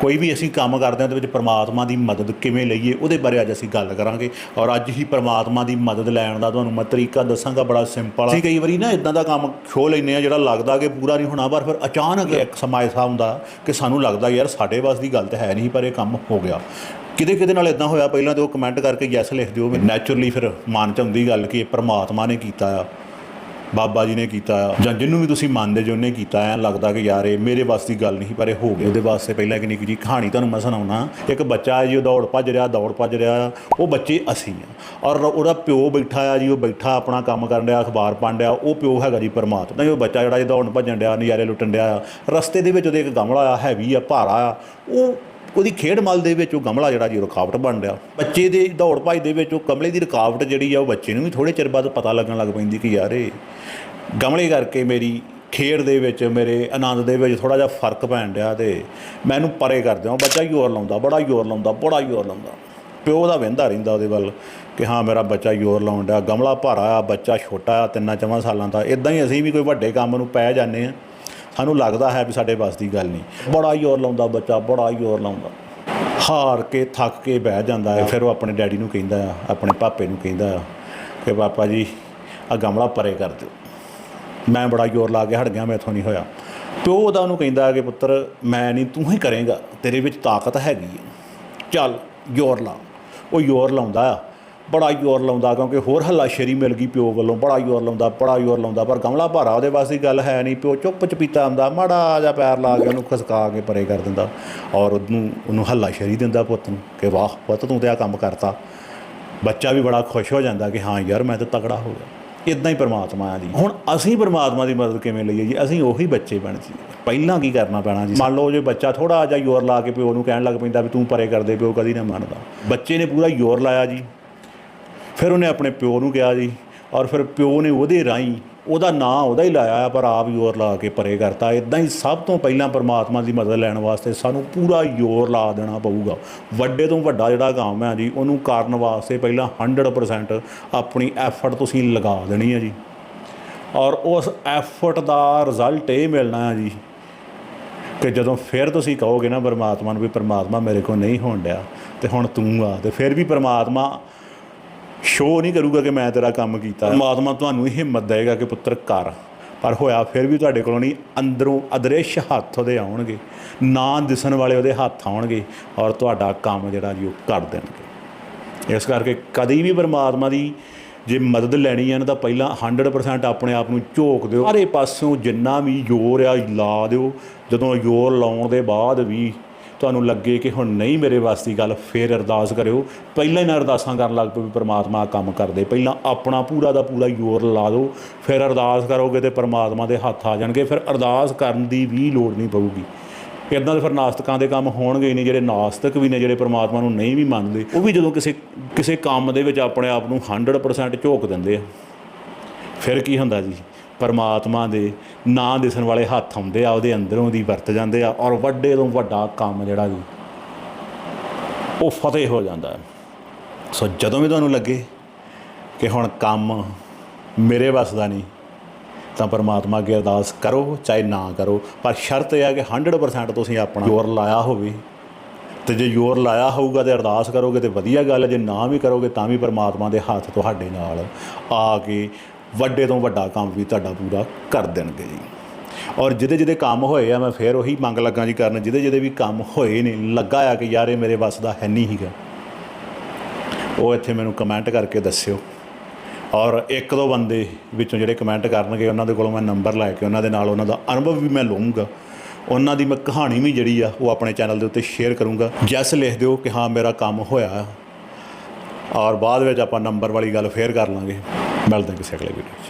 ਕੋਈ ਵੀ ਅਸੀਂ ਕੰਮ ਕਰਦੇ ਹਾਂ ਉਹਦੇ ਵਿੱਚ ਪ੍ਰਮਾਤਮਾ ਦੀ ਮਦਦ ਕਿਵੇਂ ਲਈਏ, ਉਹਦੇ ਬਾਰੇ ਅੱਜ ਅਸੀਂ ਗੱਲ ਕਰਾਂਗੇ। ਔਰ ਅੱਜ ਹੀ ਪ੍ਰਮਾਤਮਾ ਦੀ ਮਦਦ ਲੈਣ ਦਾ ਤੁਹਾਨੂੰ ਮੈਂ ਤਰੀਕਾ ਦੱਸਾਂਗਾ, ਬੜਾ ਸਿੰਪਲ ਅਸੀਂ ਕਈ ਵਾਰੀ ਨਾ ਇਦਾਂ ਦਾ ਕੰਮ ਖੋ ਲੈਂਦੇ ਆ ਜਿਹੜਾ ਲੱਗਦਾ ਕਿ ਪੂਰਾ ਨਹੀਂ ਹੋਣਾ, ਪਰ ਫਿਰ ਅਚਾਨਕ ਇੱਕ ਸਮਾਂ ਐਸਾ ਹੁੰਦਾ ਕਿ ਸਾਨੂੰ ਲੱਗਦਾ ਯਾਰ ਸਾਡੇ ਵਾਸ ਦੀ ਗੱਲ ਤਾਂ ਹੈ ਨਹੀਂ, ਪਰ ਇਹ ਕੰਮ ਹੋ ਗਿਆ। ਕਿਤੇ ਕਿਤੇ ਨਾਲ ਇਦਾਂ ਹੋਇਆ, ਪਹਿਲਾਂ ਤੇ ਉਹ ਕਮੈਂਟ ਕਰਕੇ ਯੈਸ ਲਿਖ ਦਿਓ। ਨੈਚੁਰਲੀ ਫਿਰ ਮਨ ਚ ਆਉਂਦੀ ਗੱਲ ਕਿ ਇਹ ਪ੍ਰਮਾਤਮਾ ਨੇ ਕੀਤਾ ਆ। ਬਾਬਾ ਜੀ ਨੇ ਕੀਤਾ ਜਾਂ ਜਿਹਨੂੰ ਵੀ ਤੁਸੀਂ ਮੰਨਦੇ ਜੋ ਉਹਨੇ ਕੀਤਾ ਆ ਲੱਗਦਾ ਕਿ ਯਾਰ ਇਹ ਮੇਰੇ ਵੱਸ ਦੀ ਗੱਲ ਨਹੀਂ, ਪਰ ਇਹ ਹੋ ਗਿਆ। ਉਹਦੇ ਵਾਸਤੇ ਪਹਿਲਾਂ ਇੱਕ ਨਿੱਕੀ ਜੀ ਕਹਾਣੀ ਤੁਹਾਨੂੰ ਮੈਂ ਸੁਣਾਉਣਾ। ਇੱਕ ਬੱਚਾ ਹੈ ਜੀ ਉਹ ਦੌੜ ਭੱਜ ਰਿਹਾ, ਦੌੜ ਭੱਜ ਰਿਹਾ। ਉਹ ਬੱਚੇ ਅਸੀਂ ਆ। ਔਰ ਉਹਦਾ ਪਿਓ ਬੈਠਾ ਆ ਜੀ, ਉਹ ਬੈਠਾ ਆਪਣਾ ਕੰਮ ਕਰਨ ਰਿਹਾ ਅਖਬਾਰ ਪੜ੍ਹਨ ਰਿਹਾ ਉਹ ਪਿਓ ਹੈਗਾ ਜੀ ਪਰਮਾਤਮਾ। ਉਹ ਬੱਚਾ ਜਿਹੜਾ ਜੀ ਦੌੜਨ ਭੱਜਣ ਡਿਆ, ਨਜ਼ਾਰੇ ਲੁੱਟਣ ਡਿਆ। ਰਸਤੇ ਦੇ ਵਿੱਚ ਉਹਦੇ ਇੱਕ ਗਮਲਾ ਆ, ਹੈਵੀ ਆ, ਭਾਰਾ ਆ। ਉਹ ਉਹਦੀ ਖੇਡ ਮਲ ਦੇ ਵਿੱਚ ਉਹ ਗਮਲਾ ਜਿਹੜਾ ਜੀ ਰੁਕਾਵਟ ਬਣ ਰਿਹਾ। ਬੱਚੇ ਦੇ ਦੌੜ ਭਾਈ ਦੇ ਵਿੱਚ ਉਹ ਕਮਲੇ ਦੀ ਰੁਕਾਵਟ ਜਿਹੜੀ ਆ, ਉਹ ਬੱਚੇ ਨੂੰ ਵੀ ਥੋੜੇ ਚਿਰ ਬਾਅਦ ਪਤਾ ਲੱਗਣ ਲੱਗ ਪੈਂਦੀ ਕਿ ਯਾਰ ਇਹ ਗਮਲੇ ਕਰਕੇ ਮੇਰੀ ਖੇਡ ਦੇ ਵਿੱਚ, ਮੇਰੇ ਆਨੰਦ ਦੇ ਵਿੱਚ ਥੋੜਾ ਜਿਹਾ ਫ਼ਰਕ ਪੈਣ ਡਿਆ ਤੇ ਮੈਨੂੰ ਪਰੇ ਕਰ ਦਿਓ। ਬੱਚਾ ਜ਼ੋਰ ਲਾਉਂਦਾ, ਬੜਾ ਜ਼ੋਰ ਲਾਉਂਦਾ, ਬੜਾ ਜ਼ੋਰ ਲਾਉਂਦਾ। ਪਿਓ ਦਾ ਵਹਿੰਦਾ ਰਹਿੰਦਾ ਉਹਦੇ ਵੱਲ ਕਿ ਹਾਂ, ਮੇਰਾ ਬੱਚਾ ਜ਼ੋਰ ਲਾਉਣ ਡਿਆ, ਗਮਲਾ ਭਾਰਾ ਆ, ਬੱਚਾ ਛੋਟਾ ਆ, ਤਿੰਨਾਂ ਚਵਾਂ ਸਾਲਾਂ ਦਾ। ਇਦਾਂ ਹੀ ਅਸੀਂ ਵੀ ਕੋਈ ਵੱਡੇ ਕੰਮ ਨੂੰ ਪੈ ਜਾਂਦੇ ਆ ਸਾਨੂੰ ਲੱਗਦਾ ਹੈ ਵੀ ਸਾਡੇ ਵੱਸ ਦੀ ਗੱਲ ਨਹੀਂ। ਬੜਾ ਜ਼ੋਰ ਲਾਉਂਦਾ ਬੱਚਾ, ਬੜਾ ਜ਼ੋਰ ਲਾਉਂਦਾ। ਹਾਰ ਕੇ, ਥੱਕ ਕੇ ਬਹਿ ਜਾਂਦਾ ਹੈ, ਫਿਰ ਉਹ ਆਪਣੇ ਡੈਡੀ ਨੂੰ ਕਹਿੰਦਾ ਆ, ਆਪਣੇ ਪਾਪੇ ਨੂੰ ਕਹਿੰਦਾ ਆ ਕਿ ਪਾਪਾ ਜੀ ਆ ਗਮਲਾ ਪਰੇ ਕਰ ਦਿਓ। ਮੈਂ ਬੜਾ ਜ਼ੋਰ ਲਾ ਕੇ ਹਟ ਗਿਆ, ਮੈਥੋਂ ਨਹੀਂ ਹੋਇਆ। ਪਿਓ ਉਹਦਾ ਉਹਨੂੰ ਕਹਿੰਦਾ ਕਿ ਪੁੱਤਰ, ਮੈਂ ਨਹੀਂ, ਤੂੰ ਹੀ ਕਰੇਗਾ, ਤੇਰੇ ਵਿੱਚ ਤਾਕਤ ਹੈਗੀ ਹੈ ਚੱਲ ਜ਼ੋਰ ਲਾ। ਉਹ ਜ਼ੋਰ ਲਾਉਂਦਾ ਆ। ਬੜਾ ਜ਼ੋਰ ਲਾਉਂਦਾ ਕਿਉਂਕਿ ਹੋਰ ਹੱਲਾਸ਼ੇਰੀ ਮਿਲ ਗਈ ਪਿਓ ਵੱਲੋਂ, ਬੜਾ ਜ਼ੋਰ ਲਾਉਂਦਾ, ਬੜਾ ਜ਼ੋਰ ਲਾਉਂਦਾ। ਪਰ ਗਮਲਾ ਭਾਰਾ ਉਹਦੇ ਵਾਸਤੇ ਗੱਲ ਹੈ ਨਹੀਂ, ਪਿਓ ਚੁੱਪ ਚਪੀਤਾ ਆਉਂਦਾ ਮਾੜਾ ਜਿਹਾ ਪੈਰ ਲਾ ਕੇ ਉਹਨੂੰ ਖਸਕਾ ਕੇ ਪਰੇ ਕਰ ਦਿੰਦਾ ਔਰ ਉਹਨੂੰ ਉਹਨੂੰ ਹੱਲਾਸ਼ੇਰੀ ਦਿੰਦਾ ਪੁੱਤ ਨੂੰ ਕਿ ਵਾਹ ਪੁੱਤ ਤੂੰ ਤੇ ਆ ਕੰਮ ਕਰਤਾ। ਬੱਚਾ ਵੀ ਬੜਾ ਖੁਸ਼ ਹੋ ਜਾਂਦਾ ਕਿ ਹਾਂ ਯਾਰ ਮੈਂ ਤਾਂ ਤਕੜਾ ਹੋ ਗਿਆ। ਇਦਾਂ ਹੀ ਪਰਮਾਤਮਾ ਆ ਜੀ ਹੁਣ ਅਸੀਂ ਪਰਮਾਤਮਾ ਦੀ ਮਦਦ ਕਿਵੇਂ ਲਈਏ ਜੀ? ਅਸੀਂ ਉਹੀ ਬੱਚੇ ਬਣ ਜੀ। ਪਹਿਲਾਂ ਕੀ ਕਰਨਾ ਪੈਣਾ ਜੀ? ਮੰਨ ਲਓ ਜੇ ਬੱਚਾ ਥੋੜਾ ਜਿਹਾ ਯੋਰ ਲਾ ਕੇ ਪਿਓ ਨੂੰ ਕਹਿਣ ਲੱਗ ਪੈਂਦਾ ਵੀ ਤੂੰ ਪਰੇ ਕਰ ਦੇ ਪਿਓ, ਕਦੀ ਨਾ ਮੰਨਦਾ। ਬੱਚੇ ਨੇ ਪੂਰਾ ਜ਼ੋਰ ਲਾਇਆ ਜੀ। ਫਿਰ ਉਹਨੇ ਆਪਣੇ ਪਿਓ ਨੂੰ ਕਿਹਾ ਜੀ, ਔਰ ਫਿਰ ਪਿਓ ਨੇ ਉਹਦੇ ਰਾਹੀਂ ਉਹਦਾ ਨਾਂ ਉਹਦਾ ਹੀ ਲਾਇਆ ਪਰ ਆਪ ਜ਼ੋਰ ਲਾ ਕੇ ਪਰੇ ਕਰਤਾ। ਇਦਾਂ ਹੀ ਸਭ ਤੋਂ ਪਹਿਲਾਂ ਪਰਮਾਤਮਾ ਦੀ ਮਦਦ ਲੈਣ ਵਾਸਤੇ ਸਾਨੂੰ ਪੂਰਾ ਜ਼ੋਰ ਲਾ ਦੇਣਾ ਪਊਗਾ। ਵੱਡੇ ਤੋਂ ਵੱਡਾ ਜਿਹੜਾ ਕੰਮ ਹੈ ਜੀ, ਉਹਨੂੰ ਕਰਨ ਵਾਸਤੇ ਪਹਿਲਾਂ 100% ਆਪਣੀ ਐਫਰਟ ਤੁਸੀਂ ਲਗਾ ਦੇਣੀ ਹੈ ਜੀ। ਔਰ ਉਸ ਐਫਰਟ ਦਾ ਰਿਜ਼ਲਟ ਇਹ ਮਿਲਣਾ ਹੈ ਜੀ ਕਿ ਜਦੋਂ ਫਿਰ ਤੁਸੀਂ ਕਹੋਗੇ ਨਾ ਪਰਮਾਤਮਾ ਨੂੰ ਵੀ ਪਰਮਾਤਮਾ ਮੇਰੇ ਕੋਲ ਨਹੀਂ ਹੋਣ ਡਿਆ, ਤੇ ਹੁਣ ਤੂੰ ਆ, ਤੇ ਫਿਰ ਵੀ ਪਰਮਾਤਮਾ ਸ਼ੋਅ ਨਹੀਂ ਕਰੂਗਾ ਕਿ ਮੈਂ ਤੇਰਾ ਕੰਮ ਕੀਤਾ। ਪਰਮਾਤਮਾ ਤੁਹਾਨੂੰ ਇਹ ਹਿੰਮਤ ਦੇਗਾ ਕਿ ਪੁੱਤਰ ਕਰ। ਪਰ ਹੋਇਆ ਫਿਰ ਵੀ ਤੁਹਾਡੇ ਕੋਲੋਂ ਨਹੀਂ, ਅੰਦਰੋਂ ਅਦ੍ਰਿਸ਼ ਹੱਥ ਉਹਦੇ ਆਉਣਗੇ। ਨਾ ਦਿਸਣ ਵਾਲੇ ਉਹਦੇ ਹੱਥ ਆਉਣਗੇ ਔਰ ਤੁਹਾਡਾ ਕੰਮ ਜਿਹੜਾ ਜੀ ਉਹ ਕਰ ਦੇਣਗੇ। ਇਸ ਕਰਕੇ ਕਦੀ ਵੀ ਪਰਮਾਤਮਾ ਦੀ ਜੇ ਮਦਦ ਲੈਣੀ ਹੈ ਨਾ ਤਾਂ ਪਹਿਲਾਂ 100% ਆਪਣੇ ਆਪ ਨੂੰ ਝੋਕ ਦਿਓ। ਸਾਰੇ ਪਾਸਿਓਂ ਜਿੰਨਾ ਵੀ ਜ਼ੋਰ ਆ, ਲਾ ਦਿਓ। ਜਦੋਂ ਜ਼ੋਰ ਲਾਉਣ ਦੇ ਬਾਅਦ ਵੀ ਤੁਹਾਨੂੰ ਲੱਗੇ ਕਿ ਹੁਣ ਨਹੀਂ ਮੇਰੇ ਵਾਸ ਦੀ ਗੱਲ ਫੇਰ ਅਰਦਾਸ ਕਰਿਓ। ਪਹਿਲਾਂ ਹੀ ਨਾ ਅਰਦਾਸਾਂ ਕਰਨ ਲੱਗ ਪਓ ਵੀ ਪਰਮਾਤਮਾ ਆਹ ਕੰਮ ਕਰਦੇ। ਪਹਿਲਾਂ ਆਪਣਾ ਪੂਰਾ ਦਾ ਪੂਰਾ ਜ਼ੋਰ ਲਾ ਦਿਓ, ਫਿਰ ਅਰਦਾਸ ਕਰੋਗੇ ਤੇ ਪਰਮਾਤਮਾ ਦੇ ਹੱਥ ਆ ਜਾਣਗੇ। ਫਿਰ ਅਰਦਾਸ ਕਰਨ ਦੀ ਵੀ ਲੋੜ ਨਹੀਂ ਪਊਗੀ। ਇਦਾਂ ਦੇ ਫਿਰ ਨਾਸਤਕਾਂ ਦੇ ਕੰਮ ਹੋਣਗੇ ਨਹੀਂ, ਜਿਹੜੇ ਨਾਸਤਕ ਵੀ ਨੇ, ਜਿਹੜੇ ਪ੍ਰਮਾਤਮਾ ਨੂੰ ਨਹੀਂ ਵੀ ਮੰਨਦੇ, ਉਹ ਵੀ ਜਦੋਂ ਕਿਸੇ ਕਿਸੇ ਕੰਮ ਦੇ ਵਿੱਚ ਆਪਣੇ ਆਪ ਨੂੰ 100% ਝੋਕ ਦਿੰਦੇ ਆ। ਫਿਰ ਕੀ ਹੁੰਦਾ ਜੀ? ਪਰਮਾਤਮਾ ਦੇ ਨਾਂ ਦਿਸਣ ਵਾਲੇ ਹੱਥ ਆਉਂਦੇ ਆ, ਉਹਦੇ ਅੰਦਰੋਂ ਦੀ ਵਰਤ ਜਾਂਦੇ ਆ ਔਰ ਵੱਡੇ ਤੋਂ ਵੱਡਾ ਕੰਮ ਜਿਹੜਾ ਜੀ, ਉਹ ਫਤਿਹ ਹੋ ਜਾਂਦਾ ਸੋ ਜਦੋਂ ਵੀ ਤੁਹਾਨੂੰ ਲੱਗੇ ਕਿ ਹੁਣ ਕੰਮ ਮੇਰੇ ਵੱਸ ਦਾ ਨਹੀਂ, ਤਾਂ ਪਰਮਾਤਮਾ ਅੱਗੇ ਅਰਦਾਸ ਕਰੋ, ਚਾਹੇ ਨਾ ਕਰੋ, ਪਰ ਸ਼ਰਤ ਇਹ ਹੈ ਕਿ 100% ਤੁਸੀਂ ਆਪਣਾ ਜ਼ੋਰ ਲਾਇਆ ਹੋਵੇ। ਤੇ ਜੇ ਜ਼ੋਰ ਲਾਇਆ ਹੋਊਗਾ ਤੇ ਅਰਦਾਸ ਕਰੋਗੇ ਤੇ ਵਧੀਆ ਗੱਲ ਹੈ, ਜੇ ਨਾ ਵੀ ਕਰੋਗੇ ਤਾਂ ਵੀ ਪਰਮਾਤਮਾ ਦੇ ਹੱਥ ਤੁਹਾਡੇ ਨਾਲ ਆ ਕੇ ਵੱਡੇ ਤੋਂ ਵੱਡਾ ਕੰਮ ਵੀ ਤੁਹਾਡਾ ਪੂਰਾ ਕਰ ਦੇਣਗੇ ਜੀ। ਔਰ ਜਿਹਦੇ ਜਿਹਦੇ ਕੰਮ ਹੋਏ ਆ, ਮੈਂ ਫੇਰ ਉਹੀ ਮੰਗ ਲੱਗਾ ਜੀ ਕਰਨ। ਜਿਹਦੇ ਜਿਹਦੇ ਵੀ ਕੰਮ ਹੋਏ ਨੇ, ਲੱਗਾ ਆ ਕਿ ਯਾਰ ਇਹ ਮੇਰੇ ਵੱਸ ਦਾ ਹੈ ਨਹੀਂ ਹੀਗਾ। ਉਹ ਇੱਥੇ ਮੈਨੂੰ ਕਮੈਂਟ ਕਰਕੇ ਦੱਸਿਓ। ਔਰ ਇੱਕ ਦੋ ਬੰਦੇ ਵਿੱਚੋਂ ਜਿਹੜੇ ਕਮੈਂਟ ਕਰਨਗੇ, ਉਹਨਾਂ ਦੇ ਕੋਲੋਂ ਮੈਂ ਨੰਬਰ ਲੈ ਕੇ, ਉਹਨਾਂ ਦੇ ਨਾਲ ਉਹਨਾਂ ਦਾ ਅਨੁਭਵ ਵੀ ਮੈਂ ਲਵਾਂਗਾ ਉਹਨਾਂ ਦੀ ਮੈਂ ਕਹਾਣੀ ਵੀ ਜਿਹੜੀ ਆ, ਉਹ ਆਪਣੇ ਚੈਨਲ ਦੇ ਉੱਤੇ ਸ਼ੇਅਰ ਕਰੂੰਗਾ। ਜੈਸ ਲਿਖ ਦਿਓ ਕਿ ਹਾਂ, ਮੇਰਾ ਕੰਮ ਹੋਇਆ। ਔਰ ਬਾਅਦ ਵਿੱਚ ਆਪਾਂ ਨੰਬਰ ਵਾਲੀ ਗੱਲ ਫੇਰ ਕਰ ਲਾਂਗੇ। ਮਿਲਦੇ ਹਾਂ ਕਿਸੇ ਅਗਲੇ ਵੀਡੀਓ 'ਚ।